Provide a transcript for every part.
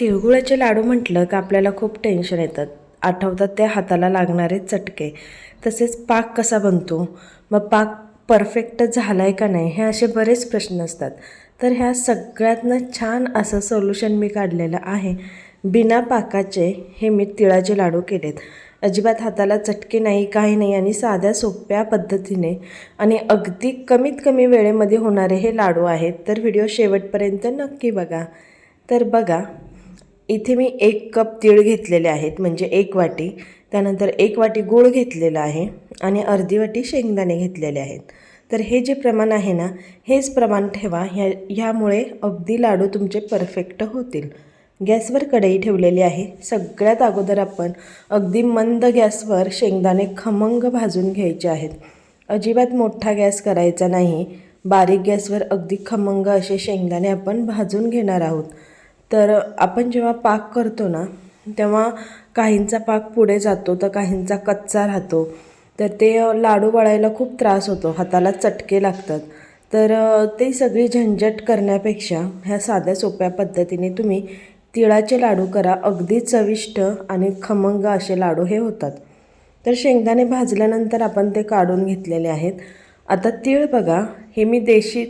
तिळगुळाचे लाडू म्हटलं का आपल्याला खूप टेन्शन येतात. आठवतात ते हाताला लागणारे चटके. तसेच पाक कसा बनतो? मग पाक परफेक्ट झाला आहे का नाही? हे असे बरेच प्रश्न असतात. तर ह्या सगळ्यातनं छान असं सोल्युशन मी काढलेलं आहे. बिना पाकाचे हे मी तिळाचे लाडू केलेत. अजिबात हाताला चटके नाही काही नाही आणि साध्या सोप्या पद्धतीने आणि अगदी कमीत कमी वेळेमध्ये होणारे हे लाडू आहेत. तर व्हिडिओ शेवटपर्यंत नक्की बघा. तर बघा इथे मी एक कप तीळ घेतलेले आहेत म्हणजे एक वाटी. त्यानंतर एक वाटी गूळ घेतलेला आहे आणि अर्धी वाटी शेंगदाणे घेतलेले आहेत. तर हे जे प्रमाण आहे ना हेच प्रमाण ठेवा. ह्या ह्यामुळे अगदी लाडू तुमचे परफेक्ट होतील. गॅसवर कढई ठेवलेली आहे. सगळ्यात अगोदर आपण अगदी मंद गॅसवर शेंगदाणे खमंग भाजून घ्यायचे आहेत. अजिबात मोठा गॅस करायचा नाही. बारीक गॅसवर अगदी खमंग असे शेंगदाणे आपण भाजून घेणार आहोत. तर आपण जेव्हा पाक करतो ना तेव्हा काहींचा पाक पुढे जातो तर काहींचा कच्चा राहतो. तर ते लाडू वळायला खूप त्रास होतो हाताला चटके लागतात. तर ते सगळी झंझट करण्यापेक्षा ह्या साध्या सोप्या पद्धतीने तुम्ही तिळाचे लाडू करा. अगदी चविष्ट आणि खमंग असे लाडू हे होतात. तर शेंगदाणे भाजल्यानंतर आपण ते काढून घेतलेले आहेत. आता तीळ बघा हे मी देशी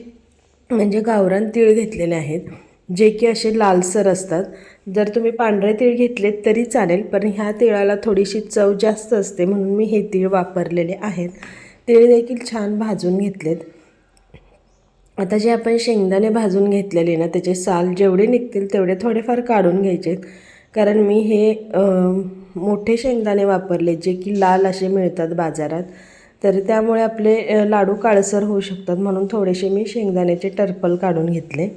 म्हणजे गावरान तीळ घेतलेले आहेत. जे की असे लालसर असतात. जर तुम्ही पांढरे तीळ घेतलेत तरी चालेल पण ह्या तिळाला थोडीशी चव जास्त असते म्हणून मी हे तीळ वापरलेले आहेत. तीळ देखील छान भाजून घेतलेत. आता जे आपण शेंगदाणे भाजून घेतलेले ना त्याचे साल जेवढे निघतील तेवढे थोडेफार काढून घ्यायचे कारण मी हे मोठे शेंगदाणे वापरले जे की लाल असे मिळतात बाजारात. तर त्यामुळे आपले लाडू काळसर होऊ शकतात म्हणून थोडेसे मी शेंगदाण्याचे टर्पल काढून घेतले.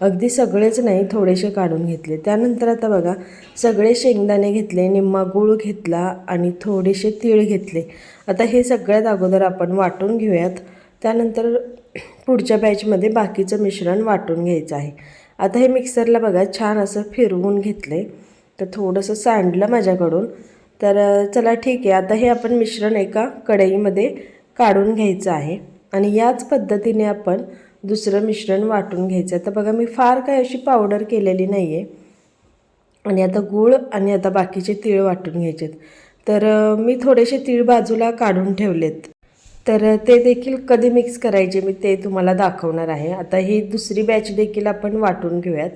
अगदी सगळेच नाही थोडेसे काढून घेतले. त्यानंतर आता बघा सगळे शेंगदाणे घेतले निम्मा गूळ घेतला आणि थोडेसे तीळ घेतले. आता हे सगळ्यात अगोदर आपण वाटून घेऊयात. त्यानंतर पुढच्या बॅचमध्ये बाकीचं मिश्रण वाटून घ्यायचं आहे. आता हे मिक्सरला बघा छान असं फिरवून घेतले तर थोडंसं सांडलं माझ्याकडून. तर चला ठीक आहे. आता हे आपण मिश्रण एका कढईमध्ये काढून घ्यायचं आहे. आणि याच पद्धतीने आपण दुसरं मिश्रण वाटून घ्यायचं आहे. तर बघा मी फार काय अशी पावडर केलेली नाही आहे आणि आता गूळ आणि आता बाकीचे तीळ वाटून घ्यायचेत तर मी थोडेसे तीळ बाजूला काढून ठेवलेत. तर ते देखील कधी मिक्स करायचे मी ते तुम्हाला दाखवणार आहे. आता ही दुसरी बॅच देखील आपण वाटून घेऊयात.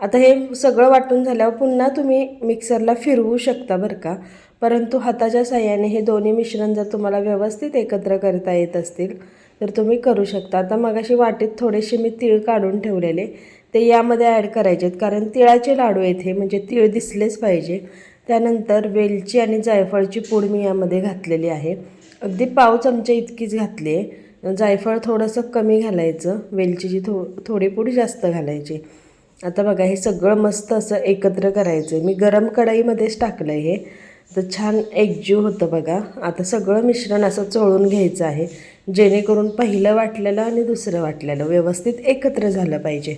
आता हे सगळं वाटून झाल्यावर पुन्हा तुम्ही मिक्सरला फिरवू शकता बरं का. परंतु हाताच्या साह्याने हे दोन्ही मिश्रण जर तुम्हाला व्यवस्थित एकत्र करता येत असतील तर तुम्ही करू शकता. आता मगाशी वाटीत थोडेसे मी तीळ काढून ठेवलेले. ते यामध्ये ॲड करायचे आहेत. कारण तिळाचे लाडू येथे म्हणजे तीळ दिसलेच पाहिजे. त्यानंतर वेलची आणि जायफळची पूड मी यामध्ये घातलेली आहे. अगदी पाव चमचे इतकीच घातली आहे. जायफळ थोडंसं कमी घालायचं. वेलचीची थो थोडी पूड जास्त घालायची. आता बघा हे सगळं मस्त असं एकत्र करायचं आहे मी गरम कढईमध्येच टाकलं आहे हे. तर छान एकजीव होतं बघा. आता सगळं मिश्रण असं चोळून घ्यायचं आहे. जेणेकरून पहिलं वाटलेलं आणि दुसरं वाटलेलं व्यवस्थित एकत्र झालं पाहिजे.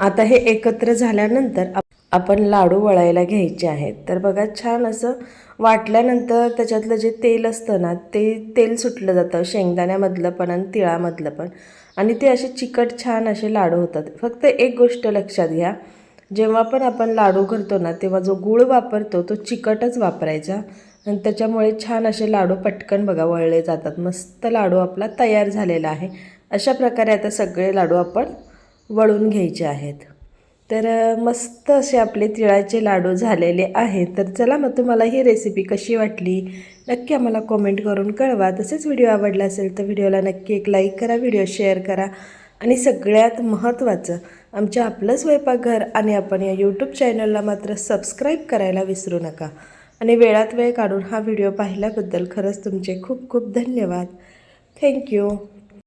आता हे एकत्र झाल्यानंतर आपण लाडू वळायला घ्यायचे आहेत. तर बघा छान असं वाटल्यानंतर त्याच्यातलं जे तेल असतं ना ते तेल सुटलं जातं शेंगदाण्यामधलं पण आणि तिळामधलं पण. आणि ते असे चिकट छान असे लाडू होतात. फक्त एक गोष्ट लक्षात घ्या जेव्हा पण आपण लाडू करतो ना तेव्हा जो गूळ वापरतो तो चिकटच वापरायचा. आणि त्याच्यामुळे छान असे लाडू पटकन बघा वळले जातात. मस्त लाडू आपला तयार झालेला आहे. अशा प्रकारे आता सगळे लाडू आपण वळून घ्यायचे आहेत. तर मस्त असे आपले तिळाचे लाडू झालेले आहेत. तर चला मग तुम्हाला ही रेसिपी कशी वाटली? नक्की आम्हाला कॉमेंट करून कळवा. तसेच व्हिडिओ आवडला असेल तर व्हिडिओला नक्की एक लाईक करा व्हिडिओ शेअर करा आणि सगळ्यात महत्त्वाचं आमच्या आपलं स्वयंपाकघर आणि आपण या यूट्यूब चॅनलला मात्र सबस्क्राईब करायला विसरू नका. आणि वेळात वेळ काढून हा व्हिडिओ पाहिल्याबद्दल खरंच तुमचे खूप खूप धन्यवाद. थँक्यू